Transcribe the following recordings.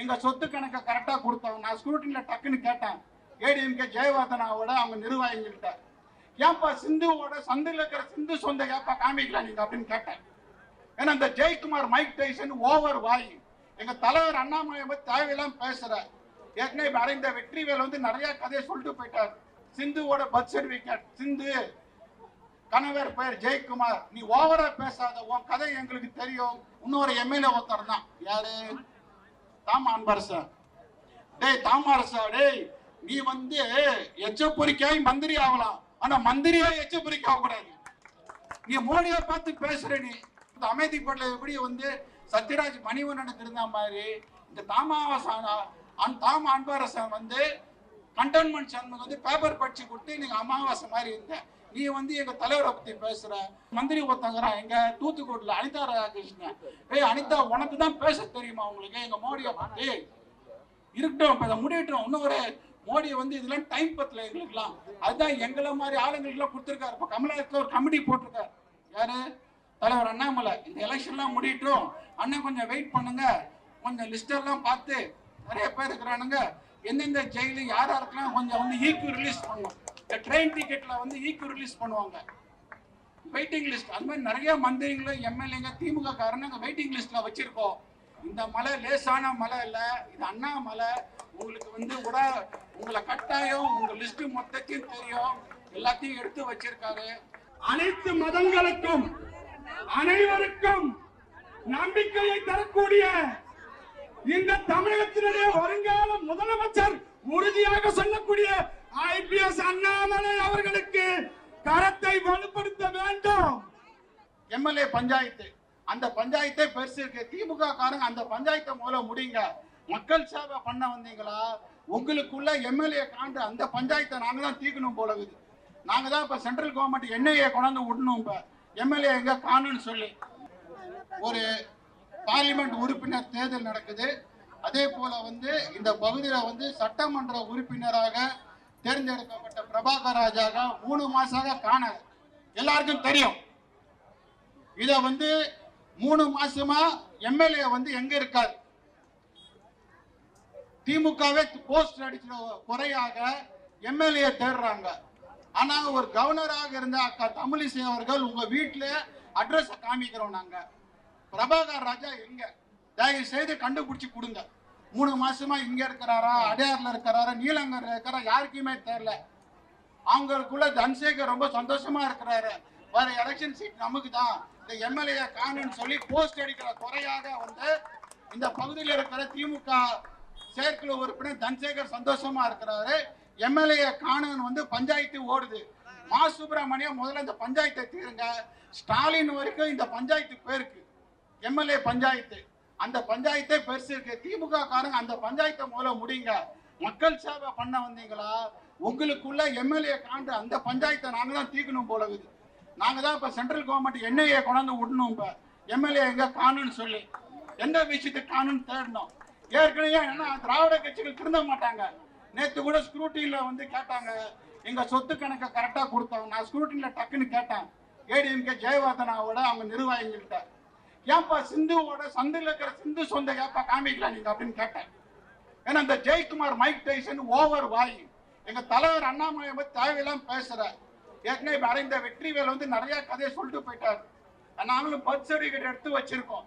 எங்க சொத்து கணக்கை கரெக்டா கொடுத்தவங்க நான் ஸ்கூட்டில டக்குன்னு கேட்டேன். ஏடிஎம்கே ஜெயவர்தனாவோட அவங்க நிர்வாகிகள்கிட்ட ஏன்பா சிந்துவோட சந்தில் இருக்கிற சிந்து சொந்த ஏப்பா காமிக்கலாம் நீங்க அப்படின்னு கேட்டேன். ஏன்னா இந்த ஜெயக்குமார் மைக் டைசன் ஓவர் வாய். எங்க தலைவர் அண்ணாமலை பத்தி தேவையெல்லாம் பேசுற. ஏற்கனவே இப்ப அடைந்த வெற்றிவேல் வந்து நிறைய கதையை சொல்லிட்டு போயிட்டார். சிந்துவோட பர்த் சர்டிபிகேட் சிந்து கணவர் பெயர் ஜெயக்குமார். நீ ஓவரா பேசாத. உன் கதை எங்களுக்கு தெரியும். இன்னொரு எம்எல்ஏ ஒருத்தர் தான். யாரு? தாமா அன்பரசன் டேய் தாமரசா டேய் நீ வந்து எச்ச பொறிக்காய் மந்திரி ஆகலாம். ஆனா மந்திரியா எச்ச பொறிக்க கூடாது நீ மோடியை பார்த்து பேசுற நீ. இந்த அமைதி படல எப்படி வந்து சத்யராஜ் மணிவண்ணனுக்கு இருந்த மாதிரி இந்த தாமாவசான அன் தாம அன்பரசன் வந்து கண்டோன்மெண்ட் சண்முகம் வந்து பேப்பர் படிச்சு கொடுத்து நீங்கள் அமாவாசை மாதிரி இருந்தேன் நீ வந்து எங்க தலைவரை பத்தி பேசுற. மந்திரி ஒருத்தங்கிறான் எங்க தூத்துக்குடியில அனிதா ராதாகிருஷ்ணன். ஏய் அனிதா உனக்கு தான் பேச தெரியுமா உங்களுக்கு? எங்க மோடியை பத்தி? இருக்கட்டும் இப்ப இதை இன்னும் ஒரு மோடியை வந்து இதெல்லாம் டைம் பத்தல எங்களுக்குலாம் அதுதான் எங்களை மாதிரி ஆளுங்களுக்குலாம் கொடுத்துருக்காரு. இப்போ கமலாயத்தில் ஒரு கமிட்டி போட்டிருக்காரு. யாரு? தலைவர் அண்ணாமலை. இந்த எலெக்ஷன்லாம் முடியட்டும். அண்ணன் கொஞ்சம் வெயிட் பண்ணுங்க. கொஞ்சம் லிஸ்டெல்லாம் பார்த்து நிறைய பேர் இருக்கிறானுங்க. எந்தெந்த ஜெயிலு யார் யாருக்கெல்லாம் கொஞ்சம் வந்து ஈக்கு ரிலீஸ் பண்ணும் இந்த ட்ரெயின் டிக்கெட்ல வந்து ஈக்கு ரிலீஸ் பண்ணுவாங்க. வெயிட்டிங் லிஸ்ட் அது மாதிரி நிறைய மந்திரிங்களும் எம்எல்ஏங்க திமுக காரங்க வெயிட்டிங் லிஸ்ட்ல வச்சிருக்கோம். இந்த மலை லேசான மலை இல்லை இது அண்ணா மலை உங்களுக்கு வந்து கூட உங்களை கட்டாயம் உங்க லிஸ்ட் மொத்தத்தையும் தெரியும். எல்லாத்தையும் எடுத்து வச்சிருக்காரு. அனைத்து மதங்களுக்கும் அனைவருக்கும் நம்பிக்கையை தரக்கூடிய இந்த தமிழகத்தினுடைய வருங்கால முதலமைச்சர் உறுதியாக சொல்லக்கூடிய ஐபிஎஸ் அண்ணாமலை அவர்களுக்கு கரத்தை வலுப்படுத்த வேண்டும். எம்எல்ஏ பஞ்சாயத்து. அந்த பஞ்சாயத்தை பெருசு இருக்கு. திமுக காரங்க அந்த பஞ்சாயத்தை முதல்ல முடிங்க. மக்கள் சேவை பண்ண வந்தீங்களா? உங்களுக்குள்ள எம்எல்ஏ காண்டு அந்த பஞ்சாயத்தை நாங்க தான் தீக்கணும் போல இருக்குது. நாங்க தான் இப்ப சென்ட்ரல் கவர்மெண்ட் என்ஐஏ கொண்டாந்து விடணும் இப்ப. எம்எல்ஏ எங்க காணும்னு சொல்லி. ஒரு பார்லிமெண்ட் உறுப்பினர் தேர்தல் நடக்குது. அதே போல வந்து இந்த பகுதியில வந்து சட்டமன்ற உறுப்பினராக தேர்ந்தெடுக்கப்பட்ட பிரபாகர் ராஜாக மூணு மாசாக காண எல்லாருக்கும் தெரியும். இத வந்து மூணு மாசமா எம்எல்ஏ வந்து எங்க இருக்காரு? திமுகவே போஸ்ட் அடிக்கிற குறையாக எம்எல்ஏ தேடுறாங்க. ஆனா ஒரு கவர்னராக இருந்த அக்கா தமிழிசை அவர்கள் உங்க வீட்டுல அட்ரஸ் காமிக்கிறோம் நாங்க. பிரபாகர் ராஜா எங்க? தயவு செய்து கண்டுபிடிச்சு கொடுங்க. மூணு மாசமா இங்க இருக்கிறாரா அடையாறுல இருக்கிறாரா நீலங்கர் இருக்கிறா யாருக்குமே தெரியல. அவங்களுக்குள்ள தன்சேகர் ரொம்ப சந்தோஷமா இருக்கிறாரு. வர எலெக்ஷன் சீட் நமக்கு தான் இந்த எம்எல்ஏ காணுன்னு சொல்லி போஸ்ட் அடிக்கிற குறையாக வந்து இந்த பகுதியில் இருக்கிற திமுக செயற்குழு உறுப்பினர் தன்சேகர் சந்தோஷமா இருக்கிறாரு. எம்எல்ஏ காணுன்னு வந்து பஞ்சாயத்து ஓடுது. மா. சுப்பிரமணியம் முதல்ல இந்த பஞ்சாயத்தை தீருங்க. ஸ்டாலின் வரைக்கும் இந்த பஞ்சாயத்து பேருக்கு எம்எல்ஏ பஞ்சாயத்து. அந்த பஞ்சாயத்தே பெருசு இருக்கு திமுக காரங்க அந்த பஞ்சாயத்தை முதல்ல முடிங்க. மக்கள் சேவை பண்ண வந்தீங்களா? உங்களுக்குள்ள எம்எல்ஏ காண்டு அந்த பஞ்சாயத்தை நாங்க தான் தீக்கணும் போல இருக்குது. நாங்க தான் இப்ப சென்ட்ரல் கவர்மெண்ட் என்ஐஏ கொண்டாந்து விடணும் இப்ப. எம்எல்ஏ எங்க காணும்னு சொல்லி. எந்த விஷயத்துக்கு காணும்னு தேடணும். ஏற்கனவே என்ன திராவிட கட்சிகள் திருந்த மாட்டாங்க. நேத்து கூட ஸ்க்ரூட்டில வந்து கேட்டாங்க. எங்க சொத்து கணக்கை கரெக்டா கொடுத்தவங்க நான் ஸ்க்ரூட்டில டக்குன்னு கேட்டேன். ஏடிஎம்கே ஜெயவர்தனாவோட அவங்க நிர்வாகிகள்கிட்ட. ஏன்பா சிந்துவோட சந்தையில் இருக்கிற சிந்து சொந்த ஏப்பா காமிக்கலாம் நீங்க அப்படின்னு கேட்டேன். ஏன்னா இந்த ஜெயக்குமார் மைக் டைசன் ஓவர் வாய். எங்க தலைவர் அண்ணாமலை பத்தி தேவையெல்லாம் பேசுற. ஏற்கனவே இப்ப அடைந்த வெற்றிவேல் வந்து நிறைய கதையை சொல்லிட்டு போயிட்டார். நாங்களும் பர்த் சர்டிபிகேட் எடுத்து வச்சிருக்கோம்.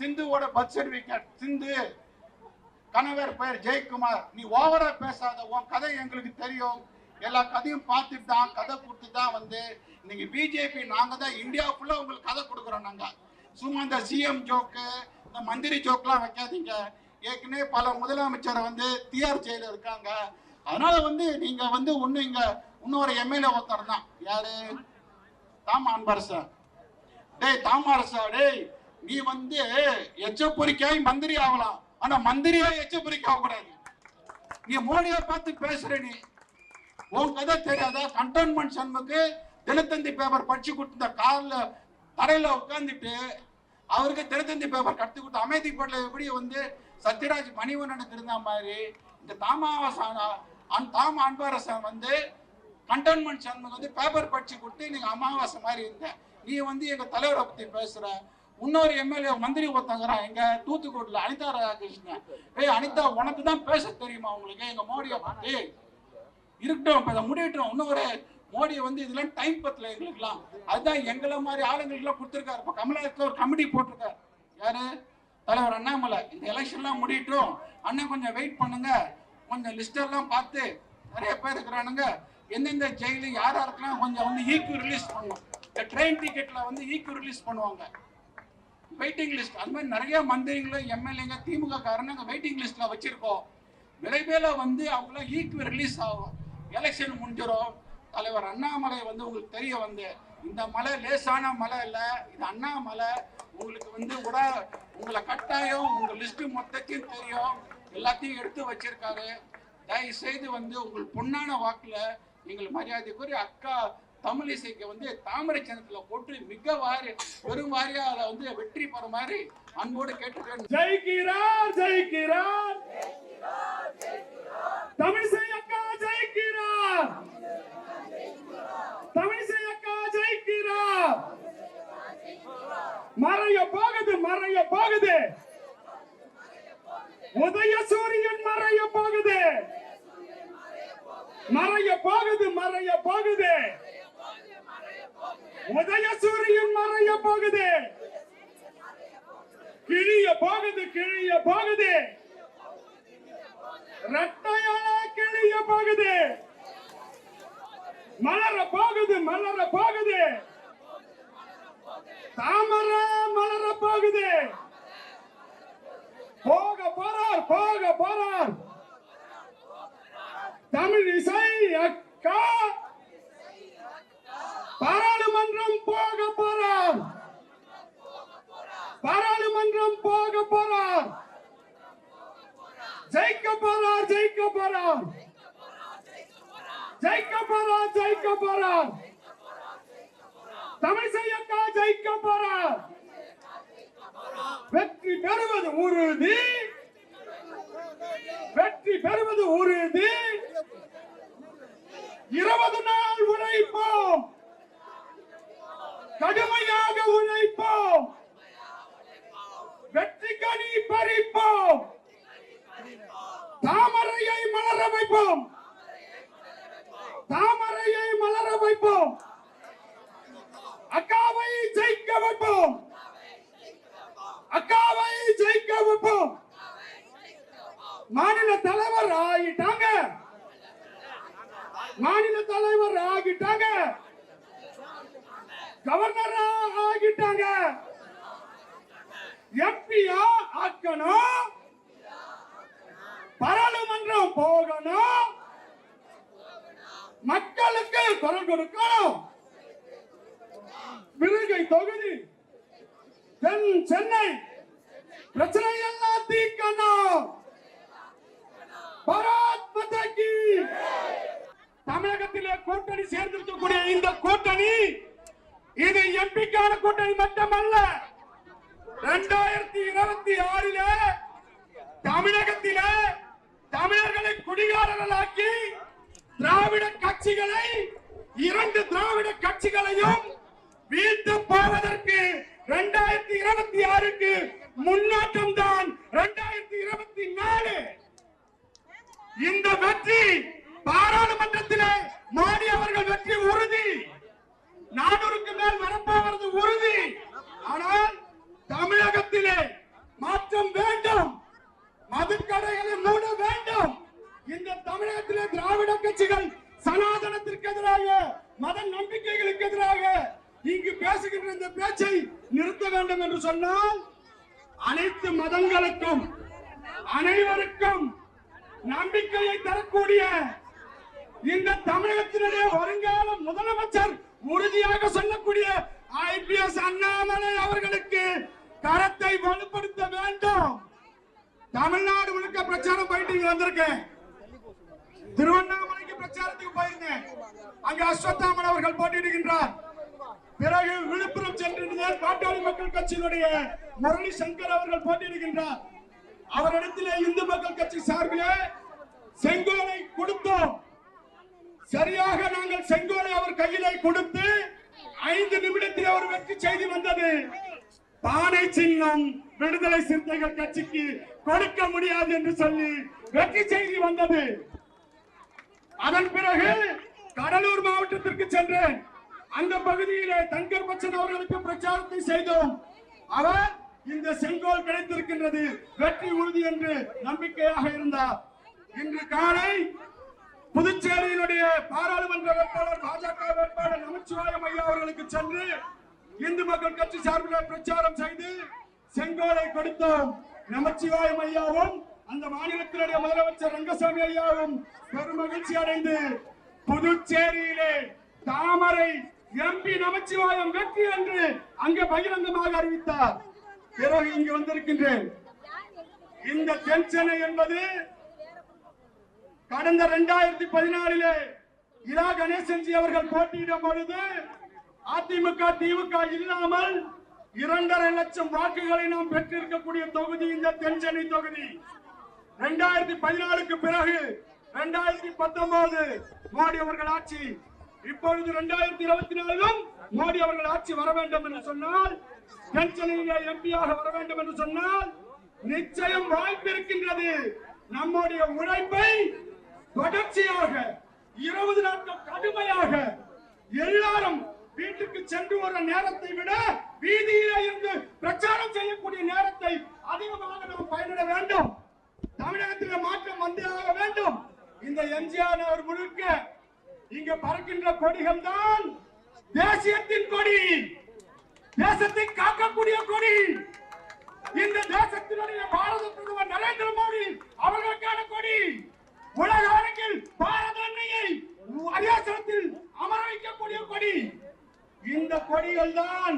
சிந்துவோட பர்த் சர்டிபிகேட் சிந்து கணவர் பெயர் ஜெயக்குமார். நீ ஓவரா பேசாத. உன் கதை எங்களுக்கு தெரியும். எல்லா கதையும் பார்த்துட்டு தான் கதை கொடுத்து தான் வந்து நீங்க பிஜேபி நாங்க தான் இந்தியா ஃபுல்லா உங்களுக்கு கதை கொடுக்குறோம் நாங்கள் சும்மா இந்த சிஎம் ஜோக்கு இந்த மந்திரி ஜோக்கெலாம் வைக்காதீங்க. ஏற்கனவே பல முதலமைச்சர் வந்து திஆர் ஜெயில இருக்காங்க. அதனால வந்து நீங்க வந்து ஒன்று இங்க இன்னொரு எம்எல்ஏ ஒருத்தர் தான். யாரு? தாமா அன்பரசா. டேய் தாமரசா டேய் நீ வந்து எச்சப்பொறிக்காய் மந்திரி ஆகலாம். ஆனா மந்திரியா எச்சப்பொறிக்க ஆகக்கூடாது. நீ மோடியை பார்த்து பேசுற நீ. உன் கதை தெரியாதா? கண்டோன்மெண்ட் சண்முக்கு தினத்தந்தி பேப்பர் படிச்சு கொடுத்த காலில் தரையில உட்காந்துட்டு அவருக்கு திருத்தந்தி பேப்பர் கத்து கொடுத்த அமைதி போட்டில் எப்படி வந்து சத்யராஜ் மணிவண்ணனுக்கு இருந்த மாதிரி இந்த தாமாவசான அன் தாம அன்பரசன் வந்து கண்டோன்மெண்ட் சண்முகம் வந்து பேப்பர் படிச்சு கொடுத்து நீங்க அமாவாசை மாதிரி இருந்த நீ வந்து எங்க தலைவரை பத்தி பேசுற. இன்னொரு எம்எல்ஏ மந்திரி ஒருத்தங்கிறான் எங்க தூத்துக்குடியில் அனிதா ராதாகிருஷ்ணன். ஏய் அனிதா உனக்கு தான் பேச தெரியுமா உங்களுக்கு? எங்க மோடியை பத்தி. இருக்கட்டும் இப்போ இதை முடியட்டும். இன்னொரு மோடியை வந்து இதெல்லாம் டைம் பத்தல எங்களுக்குலாம் அதுதான் எங்களை மாதிரி ஆளுங்களுக்குலாம் கொடுத்துருக்காரு. இப்போ கமலத்தில் ஒரு கமிட்டி போட்டிருக்காரு. யாரு? தலைவர் அண்ணாமலை. இந்த எலெக்ஷன்லாம் முடியட்டும். அண்ணன் கொஞ்சம் வெயிட் பண்ணுங்க. கொஞ்சம் லிஸ்டெல்லாம் பார்த்து நிறைய பேர் இருக்கிறானுங்க. எந்தெந்த ஜெயிலு யார் யாருக்கெல்லாம் கொஞ்சம் வந்து ஈக்யூ ரிலீஸ் பண்ணும். இந்த ட்ரெயின் டிக்கெட்டில் வந்து ஈக்யூ ரிலீஸ் பண்ணுவாங்க. வெயிட்டிங் லிஸ்ட் அது மாதிரி நிறைய மந்திரிங்களும் எம்எல்ஏங்க திமுக காரங்க வெயிட்டிங் லிஸ்ட்டில் வச்சுருக்கோம். விரைவில் வந்து அவங்களாம் ஈக்குவல் ரிலீஸ் ஆகும். எலெக்ஷன் முடிஞ்சிடும் தலைவர் அண்ணாமலை வந்து உங்களுக்கு தெரிய வந்து இந்த மலை லேசான மலை இல்லை இது அண்ணாமலை. உங்களுக்கு வந்து கூட உங்களை கட்டாயம் உங்க லிஸ்ட் மொத்தத்தையும் தெரியும். எல்லாத்தையும் எடுத்து வச்சிருக்காரு. தயவு செய்து வந்து உங்கள் பொன்னான வாக்குல எங்கள் மரியாதைக்குரிய அக்கா தமிழிசைக்கு வந்து தாமரை சின்னத்துல போட்டு மிக வாரி பெரும் வாரியா அதை வந்து வெற்றி பெற மாதிரி அன்போடு கேட்டுக்கிறேன். ஜெயிக்கிறார் ஜெயிக்கிறார் தமிழிசை அக்கா ஜெயிக்கிறார் தமிழிசை அக்கா ஜெயிக்கிறார். மறைய போகுது மறைய போகுது. உதய சூரியன் மறைய போகுது. மறைய போகுது மறைய போகுது. உதய சூரியன் மறைய போகுது. கிழிய போகுது கிழிய போகுது. ரெட்டையால கிழிய போகுது. மலர போகுது மலர போகுது. தாமரை மலர போகுது. போக போறார் போக போறார். தமிழ் இசை அக்கா. பாராளுமன்றம் போக போறார். பாராளுமன்றம் போக போறார். ஜெயிக்க போறார் ஜெயிக்க போறார். ஜெயிக்க போறார் ஜெயிக்க போறார் தமிழ் அக்கா ஜெயிக்க போறார் வெற்றி பெறுவது உறுதி. வெற்றி பெறுவது உறுதி. இருபது நாள் உழைப்போம். கடுமையாக உழைப்போம். வெற்றி கனி பறிப்போம். தாமரையை மலர வைப்போம். தாமரையை மலர வைப்போம். அக்காவை ஜெயிக்க வைப்போம். அக்காவை ஜெயிக்க வைப்போம். மாநில தலைவர் ஆகிட்டாங்க. மாநில தலைவர் ஆகிட்டாங்க. கவர்னர் ஆகிட்டாங்க. எம்பியா ஆக்கணும். பாராளுமன்றம் போகணும். மக்களுக்கு குரல் கொடுக்கணும். விருகை தொகுதி. தென் சென்னை. பிரச்சனை எல்லாம் தீக்கணும் பராத் மாதா தமிழகத்திலே கூட்டணி சேர்ந்திருக்கக்கூடிய இந்த கூட்டணி இது எம்பிக்கான கூட்டணி மட்டுமல்ல. இரண்டாயிரத்தி இருபத்தி ஆறில தமிழகத்தில தமிழர்களை குடிகாரர்களாக்கி திராவிட கட்சிகளை இரண்டு திராவிட கட்சிகளையும் வீழ்த்து போவதற்கு இரண்டாயிரத்தி இருபத்தி ஆறுக்கு முன்னோட்டம் தான் இரண்டாயிரத்தி இருபத்தி நாலு. இந்த வெற்றி பாராளுமன்றத்திலே மோடி அவர்கள் வெற்றி உறுதி. நானூறுக்கு மேல் வரப்போவது உறுதி. ஆனால் தமிழகத்திலே மாற்றம் வேண்டும் மதுக்கடைகளை மூட வேண்டும் இந்த தமிழகத்திலே திராவிட கட்சிகள் சனாதனத்திற்கு எதிராக மத நம்பிக்கைகளுக்கு எதிராக இங்கு பேசுகின்ற இந்த பேச்சை நிறுத்த வேண்டும் என்று சொன்னால் அனைத்து மதங்களுக்கும் அனைவருக்கும் நம்பிக்கையை தரக்கூடிய இந்த தமிழகத்தினுடைய வருங்கால முதலமைச்சர் உறுதியாக சொல்லக்கூடிய ஐபிஎஸ் அண்ணாமலை அவர்களுக்கு கரத்தை வலுப்படுத்த வேண்டும். தமிழ்நாடு முழுக்க பிரச்சாரம் போயிட்டு இங்க வந்திருக்கேன் திருவண்ணாமலைக்கு பிரச்சாரத்துக்கு போயிருந்தேன். அங்க அஸ்வத்தாமன் அவர்கள் போட்டியிடுகின்றார். பிறகு விழுப்புரம் சென்றிருந்தார் பாட்டாளி மக்கள் கட்சியினுடைய முரளி சங்கர் அவர்கள் போட்டியிடுகின்றார். அவரிடத்திலே இந்து மக்கள் கட்சி சார்பிலே செங்கோலை கொடுத்தோம். சரியாக நாங்கள் செங்கோலை அவர் கையிலே கொடுத்து ஐந்து நிமிடத்தில் அவர் வெற்றி செய்தி வந்தது. பானை சின்னம் விடுதலை சிறுத்தைகள் கட்சிக்கு கொடுக்க முடியாது என்று சொல்லி வெற்றி செய்தி வந்தது. அதன் பிறகு கடலூர் மாவட்டத்திற்கு சென்றேன். அந்த பகுதியிலே தங்கர் பச்சன் அவர்களுக்கு பிரச்சாரத்தை செய்தோம். அவர் இந்த செங்கோல் கிடைத்திருக்கின்றது வெற்றி உறுதி என்று நம்பிக்கையாக இருந்தார். இன்று காலை புதுச்சேரியினுடைய பாராளுமன்ற வேட்பாளர் பாஜக வேட்பாளர் நமச்சிவாயம் ஐயா அவர்களுக்கு சென்று இந்து மக்கள் கட்சி சார்பில் பிரச்சாரம் செய்து செங்கோலை கொடுத்தோம். நமச்சிவாயம் ஐயாவும் அந்த மாநிலத்தினுடைய முதலமைச்சர் ரங்கசாமி ஐயாவும் பெரும் மகிழ்ச்சி அடைந்து புதுச்சேரியிலே தாமரை எம்பி நமச்சிவாயம் வெற்றி என்று அங்கே பகிரங்கமாக அறிவித்தார். பிறகு இங்கு வந்திருக்கின்றேன். இந்த தென்சென்னை என்பது கடந்த இரண்டாயிரத்தி பதினாலிலே இரா கணேசன்ஜி அவர்கள் போட்டியிடும் பொழுது அதிமுக திமுக இல்லாமல் இரண்டரை லட்சம் வாக்குகளை நாம் பெற்றிருக்கக்கூடிய தொகுதி இந்த தென்சென்னை தொகுதி. இரண்டாயிரத்தி பதினாலுக்கு பிறகு இரண்டாயிரத்தி பத்தொன்பது மோடி அவர்கள் ஆட்சி இப்பொழுது இரண்டாயிரத்தி இருபத்தி நாலிலும் மோடி அவர்கள் ஆட்சி வர வேண்டும் என்று சொன்னால் தென்சென்னையிலே எம்பியாக வர வேண்டும் என்று சொன்னால் நிச்சயம் வாய்ப்பு இருக்கின்றது. நம்முடைய உழைப்பை தொடர்ச்சியாக இருபது நாட்கள் கடுமையாக எல்லாரும் வீட்டுக்கு சென்று வர நேரத்தை விட வீதியிலே இருந்து பிரச்சாரம் செய்யக்கூடிய நேரத்தை அதிகமாக நாம் பயனிட வேண்டும். தமிழகத்தில் மாற்றம் வந்தே ஆக வேண்டும். இந்த எம்ஜிஆர் அவர் முழுக்க இங்க பறக்கின்ற கொடிகள் தான் தேசியத்தின் கொடி. தேசத்தை காக்கக்கூடிய கொடி. இந்த தேசத்தினுடைய பாரத பிரதமர் நரேந்திர மோடி அவர்களுக்கான கொடி. உலக அரங்கில் பாரத அன்னையை அரியாசனத்தில் அமர வைக்கக்கூடிய கொடி. இந்த கொடிகள் தான்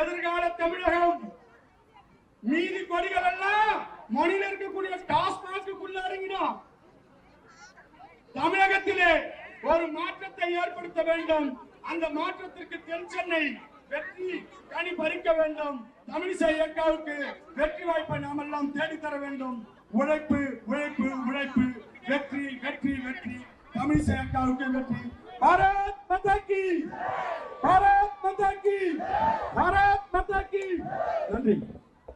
எதிர்கால தமிழகம். ஒரு மாற்றத்தை ஏற்படுத்த வேண்டும். அந்த மாற்றத்திற்கு தென்சென்னை வெற்றி கனி பறிக்க வேண்டும். தமிழிசை இயக்காவுக்கு வெற்றி வாய்ப்பை நாம் எல்லாம் தேடித்தர வேண்டும். உழைப்பு உழைப்பு உழைப்பு. வெற்றி வெற்றி வெற்றி. தமிழிசை இயக்காவுக்கு வெற்றி. பாரத் மாதா கி பாரத் மாதா கி நன்றி.